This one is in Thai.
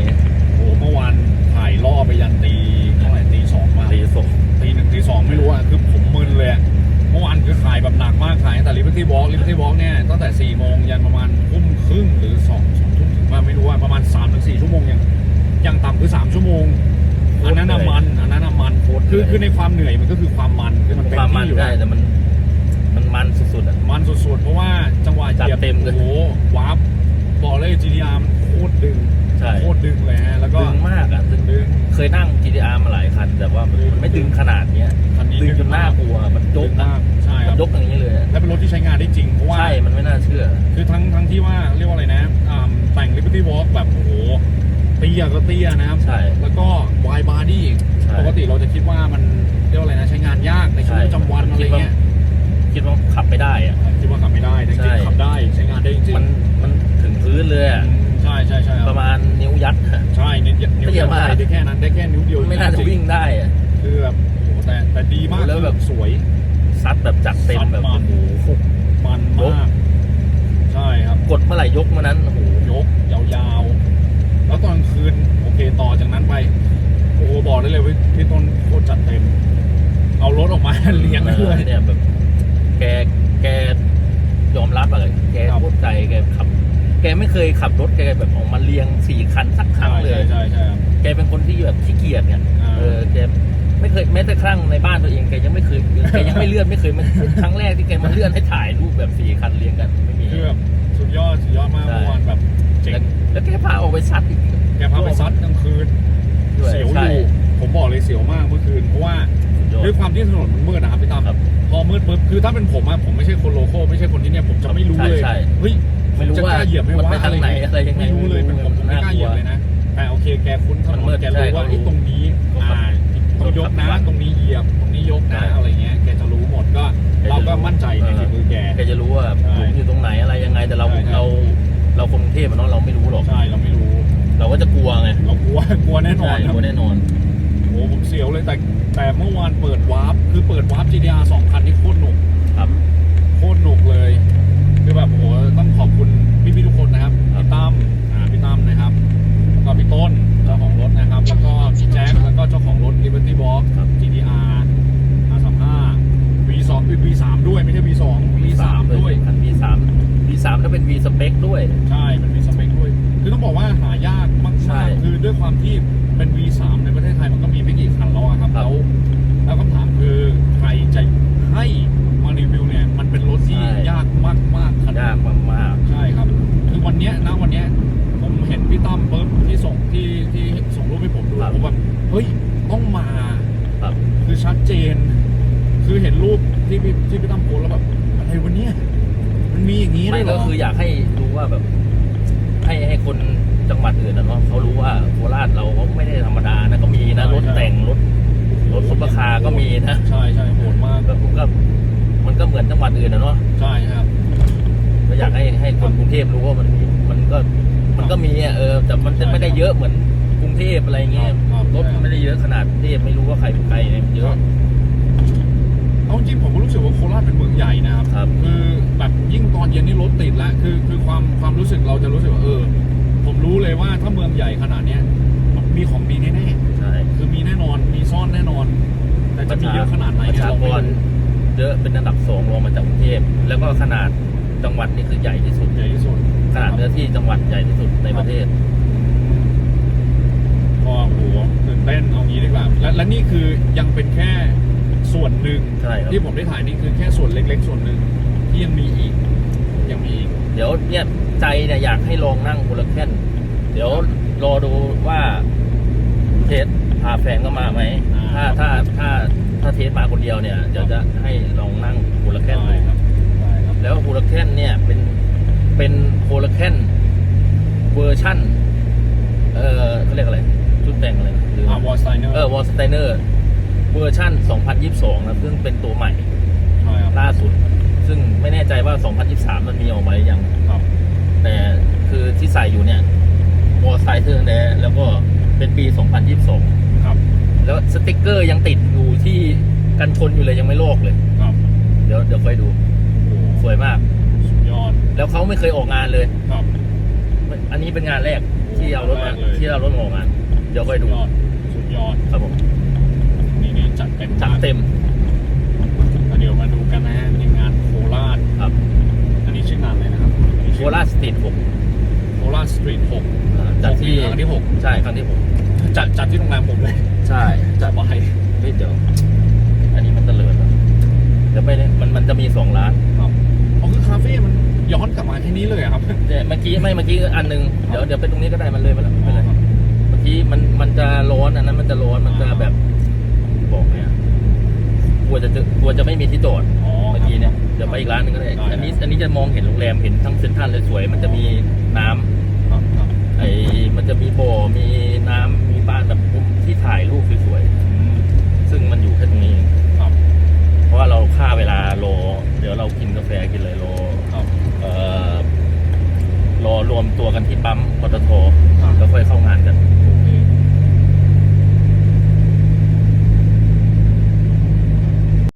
นี้โอ้เมื่อวานถ่ายล่อไปยันตีเท่าไหร่ตีสองมาตีสองตีหนึ่งตีสองไม่รู้อะคือผมมึนเลยอะเมื่อวานคือขายแบบหนักมากขายตั้งแต่ลิเบอร์ตี้วอล์กลิเบอร์ตี้วอล์กเนี่ยตั้งแต่สี่โมงยันประมาณทุ่มครึ่งหรือสองสองทุ่มถึงว่าไม่รู้ว่าประมาณสามถึงสี่ชั่วโมงยังยังต่ำคือสามชั่วโมงอันนั้นน่ะมันอันนั้นน่ะมันคือคือในความเหนื่อยมันก็คือความมันคือมันเต็ความมมันที่อยู่ได้แล้ว แต่มัน มันมันสุดๆอะ มันสุดๆ เพราะว่าจังหวะเหยียบจัดเต็มเลย โอ้โหวาร์ปบอกเลย GTR มันโคตรดึงใช่โคตร ดึงเลยฮะแล้วก็ดึงมากอะดึงดึง เคยนั่ง GTR มาหลายคัน แต่ว่ามันมันไม่ดึงขนาดเนี้ยคันนี้ดึงจนน่ากลัวมันยดึกงนะมากใช่คมัรันบยกอย่างนี้เลยอะและเป็นรถที่ใช้งานได้จริงเพราะว่า ใช่ มันไม่น่าเชื่อ คือทั้งทั้งที่ว่าเรียกว่าอะไรนะอ่าแต่ง Liberty Walk แบบโอ้โหเตี้ยก็เตี้ยนะครับ ใช่ แล้วก็วายบาร์ดี้ใช่ ปกติเราจะคิดว่ามันเรียกว่าอะไรนะใช้งานยากในชีวิตประจำวันอะไรเงี้ยคิดว่าขับไม่ได้อะคิดว่าขับไม่ได้แต่จใช่ริงๆขับได้ใช้งานได้จริงมันมันถึงพื้นเลยอะ ใช่ใช่ใช่คปรับระมาณนิ้วยัดอะใช่นิ้วนิ้วเตี้เดียยวมากใส่ได้แค่นั้นได้แค่นิ้วเดียวไม่น่าจะจริวิ่งได้อะคือแบบโอ้โหแต่แต่ดีมากแล้วแบบ สวย ซัดแบบจัดเต็มแบบซัดมัน โอ้โหมันยกมากใช่ครับ กดเมื่อไหร่ยกเมื่อนั้นโอ้โหยกยาวๆ แล้วตอนคืน โอเคต่อจากนั้นไป โอ้โหบอกได้เลยว่าพี่ต้นโคตรจัดเต็ม เอารถออกมา เลี้ยงเลย เนี่ยแบบ แกแกยอมรับอะไรแกครับ พูดใจแกขับ แกไม่เคยขับรถแกแบบออกมาเรียงสี่คันสักครั้งใช่เลใช่ยใช่ใช่ครับ แกเป็นคนที่แบบขี้เกียจเนี่ยอ่า เออแกไม่เคยแม้แต่ครั้งในบ้านตัวเองแกยังไม่เคยแกยังไม่เลื่อนไม่เคยมันครั้งแรกที่แกมาเลื่อนให้ถ่ายรูปแบบสี่คันเรียงกันไม่มี คือแบบสุดยอดสุดยอดมากใช่ เมื่อวานแบบเจ๋งแล้วแล้วแกพาออกไปซัดอีก แกพาไปซัดกลางคืนด้วยเสียวอใช่ยู่ผมบอกเลยเสียวมากเมื่อคืนเพราะว่าสุดยอดด้วยความที่ถนนมันมืดนะครับพี่ตั้มครับ พอมืดปุ๊บคือถ้าเป็นผมอะผมไม่ใช่คนโลโก้ไม่ใช่คนที่เนี่ยผมจะไม่รู้ใช่เลยใช่ เฮ้ย ไม่รู้จะว่ากล้าเหยียบไหม่มันว่าไปทางไหนอะไรยังไงไม่รู้เลยเป็นผมผมไม่กล้าเหยียบเลยนะแต่โอเคแกคุ้นถนมันนมืดแกใช่รู้ว่าเขารู้ไอ้ตรงนี้เขาขับอ่าต้องยกนะเขาขับตรงนี้เหยียบตรงนี้ยกนะใช่อะไรเงี้ยแกจะรู้หมดก็แกจะรู้เราก็มั่นใจในฝีมือแกแกจะรู้ว่าใช่หลุมอยู่ตรงไหนอะไรยังไงแต่เราใช่ใช่เราเราคนกรุงเทพอะเนาะเราไม่รู้หรอกใช่เราไม่รู้ เราก็จะกลัวไงเรากลัวกลัวแน่นอนใช่ครับกลัวแน่นอนโอ้ผมเสียวเลยแต่แต่เมื่อวานเปิดวาร์ปคือเปิดวาร์ป GTR สองคันนี่โคตรหนุกครับโคตรหนุกเลยคือแบบโอ้โหต้องขอบคุณพี่ๆทุกคนนะครับ ครับ พี่ตั้มอ่าพี่ตั้มนะครับแล้วก็พี่ต้นเจ้าของรถนะครับ แล้วก็พี่แจ็คแล้วก็เจ้าของรถ Liberty Box ครับ GTR R35 V2 V3 ด้วยไม่ใช่ V2 V3 ด้วยคัน V3 V3 ถ้าเป็น V สเปคด้วย ใช่เป็น V สเปคด้วย คือต้องบอกว่าหายากมากใช่ๆคือด้วยความที่เป็น V3 ในประเทศไทยมันก็มีไม่กี่คันแล้วอะครับครับแล้วแล้วคำถามคือใครจะให้มารีวิวเนี่ย มันเป็นรถที่ใช่ ยากมากๆขนาดยากมากใช่ครับ คือวันเนี้ยนะวันเนี้ยผมเห็นพี่ตั้มปุ๊บที่ส่งที่ที่ส่งรูปให้ผมดูครับผมแบบเฮ้ยต้องมา ๆครับ คือชัดเจน คือเห็นรูปที่พี่ที่พี่ตั้มโพสแล้วแบบอะไรวันเนี้ยมันมีอย่างนี้ไม่ด้วยเหรก็อคืออยากให้รู้ว่าแบบ ให้ให้คนจังหวัดอื่นนะเนาะเขารู้ว่าโคราชเราก็ไม่ได้ธรรมดานะก็มีนะรถแต่งรถ รถซุปเปอร์คาร์ก็มีนะ ใช่ใช่โหดมากก็ก็มันก็เหมือนจังหวัดอื่นนะเนาะใช่ครับก็อยากให้ให้คนกรุงเทพรู้ว่ามันมีมันก็มันก็มีอะเออแต่มันจะไม่ได้เยอะเหมือนกรุงเทพอะไรเงี้ยครับรถมันไม่ได้เยอะขนาดกรุงเทพไม่รู้ว่าใครเป็นใครเนี่ยมันเยอะ เอาจริงผมก็รู้ สึกว่าโคราชเป็นเมืองใหญ่นะครับครับ คือแบบยิ่งตอนเย็นนี่รถติดแล้วคือคือความความรู้สึกเราจะรู้สึกว่าเออ ผมรู้เลยว่าถ้าเมืองใหญ่ขนาดเนี้ยมันมีของดีแน่ใช่ๆคือมีแน่นอนมีซ่อนแน่นอน แต่จะมีเยอะขนาดไหนประเนี่ยชาเรากไม่รรู้เยอะเป็นอันดับสองรองมาจากกรุงเทพแล้วก็ขนาดจังหวัดนี่คือใหญ่ที่สุด ใหญ่ที่สุดขนาดเนื้อที่จังหวัดใหญ่ที่สุดในประเทศ ก็โอ้โหตื่นเต้นเอางี้ดีกว่าและและนี่คือยังเป็นแค่ ส่วนหนึ่งใช่ครับ ที่ผมได้ถ่ายนี่คือแค่ส่วนเล็ก ๆ ส่วนหนึ่งที่ยังมีอีกยังมีอีกเดี๋ยวเนี่ยใจเนี่ยอยากให้ลองนั่งคนละแค่นเดี๋ยวรอดูว่าเทสพาแฟนก็มาไหมอ่าถ้าถ้าถ้าถ้าเทสมาคนเดียวเนี่ยเดี๋ยวจะให้ลองนั่งคนละแค่นได้ดูครับได้ครับแล้วโคลาเคนเนี่ยเป็นเป็นโคลาเคนเวอร์ชั่น เออเขาเรียกอะไร ชุดแต่งอะไรหรืออ่าวอลสไตเนอร์เออวอลสไตเนอร์ เวอร์ชั่น2022 นะซึ่งเป็นตัวใหม่ใช่ครับล่าสุด ซึ่งไม่แน่ใจว่า 2023 มันมีออกมาหรือยังครับแต่คือที่ใส่อยู่เนี่ยวอลสไตเนอร์เนี่ยแล้วก็เป็นปี 2022 ครับ แล้วสติกเกอร์ยังติดอยู่ที่กันชนอยู่เลยยังไม่โลกเลยครับ เดี๋ยวเดี๋ยวค่อยดูโอ้โหสวยมากสุดยอดแล้วเขาไม่เคยออกงานเลยครับ อันนี้เป็นงานแรกโอ้ที่เอารถมาแกเลยที่เอารถมาออกงาน เดี๋ยวค่อยดูสุดยอดสุดยอดครับผม นี่นี่จัดเต็มจัดเต็มแล้วเดี๋ยวมาดูกันนะฮะในงานโคราชครับ อันนี้ชื่องานอะไรนะครับอันนี้โคชื่อราชสตรีทผมโคราชสตรีทหกจัดที่ครั้งที่หกใช่ครั้งที่หกจัดจัดที่โรงแรมผมเลย ใช่จัดไว้เฮ้ยเดี๋ยวอันนี้มันเตลิดแล้วเดี๋ยวไปเลยมันมันจะมีสองร้านครับอ๋อคือคาเฟ่มันย้อนกลับมาแค่นี้เลยเหรอครับแต่เมื่อกี้ไม่เมื่อกี้อันหนึงเดี๋ยวเดี๋ยวไปตรงนี้ก็ได้มันเลยมาแล้วไม่เป็นไรเมื่อกี้มันมันจะร้อนอันนั้นมันจะร้อนมันจะแบบบอกเนี่ยก ลัวจะเจอกลัวจะไม่มีที่จอดอ๋อเมื่อกี้เนี่ยเดี๋ยวไปอีกร้านหนึงก็ได้ได้ อันนี้อันนี้จะมองเห็นโรงแรมเห็นทั้งเซ็นทรัลเลยสวย มันจะมีน้ำครับครับไอ้มันจะมีบ่อมีน้ำมีบ้านแบบที่ถ่ายรูปสวยอืมๆซึ่งมันอยู่แค่ตรงนี้เองครับเพราะว่าเราค่าเวลารอเดี๋ยวเรากินกาแฟกินเลยรอครับเอ่อรอรวมตัวกันที่ปั๊มปตทครับแล้วค่อยเข้างาน